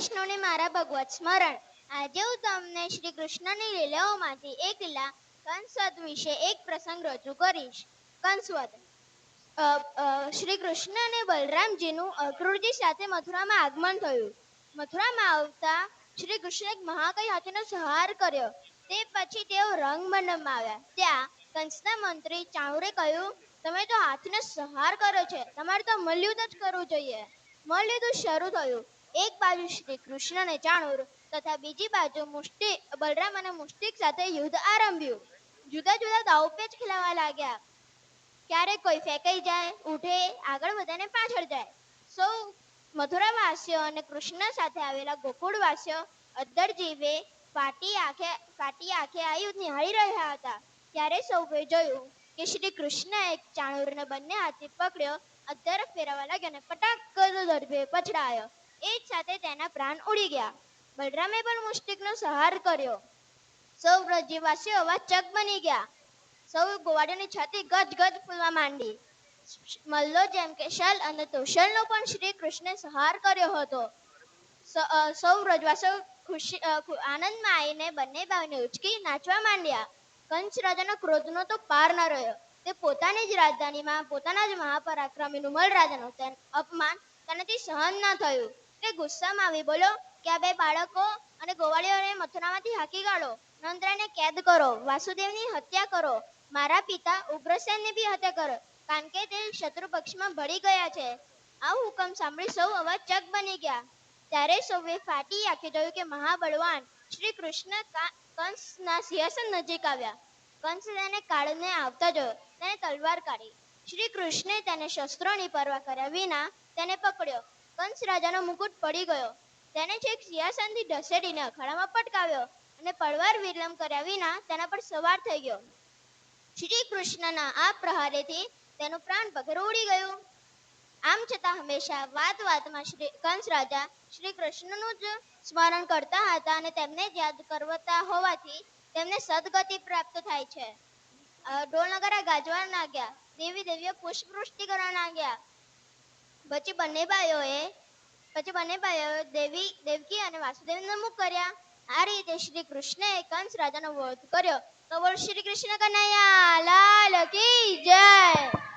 વૈષ્ણવને મારા ભગવત સ્મરણ. આજે હું તમને શ્રી કૃષ્ણની લીલાઓમાંથી એક લીલા કંસવદ વિશે એક પ્રસંગ રજૂ કરીશ. કંસવદ શ્રી કૃષ્ણ અને બલરામજીનું અક્રૂરજી સાથે મથુરામાં આગમન થયું. મથુરામાં આવતા શ્રી કૃષ્ણે એક મહાકાય હાથીનો સંહાર કર્યો. તે પછી તેઓ રંગમંડપમાં આવ્યા. ત્યાં કંસના મંત્રી ચાણુરે કહ્યું, તમે તો હાથીનો સંહાર કર્યો છે. તમારે તો મલ્યુદ્ધ જ કરવું જોઈએ. મલ્યુદ્ધ શરૂ થયું. એક બાજુ શ્રી કૃષ્ણ અને ચાણુર તથા બીજી બાજુ મુષ્ટિ બલરામ અને મુષ્ટિક સાથે યુદ્ધ આરંભ્યું. જુદા જુદા દાવપેચ ખેલાવા લાગ્યા. ક્યારેક કોઈ ફેંકાઈ જાય, ઉઠે, આગળ વધે ને પાછળ જાય. સૌ મથુરાવાસીઓ અને કૃષ્ણ સાથે આવેલા ગોકુળવાસીઓ અદ્દર જીવે ફાટી આંખે ફાટી આંખે આ યુદ્ધ નિહાળી રહ્યા હતા. ત્યારે સૌએ જોયું કે શ્રી કૃષ્ણ એક ચાણુરને બંને હાથે પકડ્યો અદ્દર ફેરવવા લાગ્યો અને પટાક દરભે પછડાયો. એ જ સાથે તેના પ્રાણ ઉડી ગયા. બલરામે પણ મુષ્ટિકનો સહાર કર્યો. સૌ વ્રજવાસીઓ અવાજ ચક બની ગયા. સૌ ગોવાળીની છાતી ગજ ગજ ફૂલવા માંડી. મલ્લો જેમ કે શલ અને તોશલનો પણ શ્રી કૃષ્ણે સહાર કર્યો હતો. સ- વ્રજવાસીઓ ખુશી આનંદમાં આવીને બંને ભાઈને ઉચકી નાચવા માંડ્યા. કંસ રાજાનો ક્રોધનો તો પાર ન રહ્યો. તે પોતાની જ રાજધાનીમાં, પોતાના જ મહાપરાક્રમી મલ રાજાનું અપમાન તેનાથી સહન ન થયું. તે ગુસ્સામાં આવી બોલો કે આ બે બાળકો અને ગોવાળીઓને મથુરામાંથી હાકી કાઢો. નંદરાને કેદ કરો, વાસુદેવની હત્યા કરો, મારા પિતા ઉગ્રસેનની બી હત્યા કરો, કારણ કે તે શત્રુ પક્ષમાં ભળી ગયા છે. આ હુકમ સાંભળી સૌ અવાજ ચક બની ગયા. ત્યારે સૌએ ફાટી આંખે જોયું કે મહાબળવાન શ્રી કૃષ્ણ કંસના સિંહાસન નજીક આવ્યા. કંસ તેને કાળને આવતા જોયો, તેને તલવાર કાઢી. શ્રી કૃષ્ણે તેને શસ્ત્રોની પરવા કર્યા વિના તેને પકડ્યો. કંસ રાજાનો મુકુટ પડી ગયો. તેને છેક સિંહાસનથી ઢસેડીને અખાડામાં પટકાવ્યો અને પડવાર વિલંબ કર્યા વિના તેના પર સવાર થઈ ગયો. શ્રી કૃષ્ણના આ પ્રહારેથી તેનું પ્રાણ પગર ઉડી ગયું. આમ છતાં હંમેશા વાત વાતમાં શ્રી કંસ રાજા શ્રી કૃષ્ણનું જ સ્મરણ કરતા હતા અને તેમને જ યાદ કરવતા હોવાથી તેમને સદગતિ પ્રાપ્ત થાય છે. ઢોલ ગાજવા લાગ્યા દેવી દેવીઓ પુષ્પવૃષ્ટિ કરવા લાગ્યા પછી બંને ભાઈઓએ, પછી બંને ભાઈઓએ દેવી, દેવકી અને વાસુદેવને મુખ કર્યા. આ રીતે શ્રી કૃષ્ણએ કંસ રાજાનો વધ કર્યો. તો બોલ, શ્રી કૃષ્ણ કનૈયા, લાલ કી જય!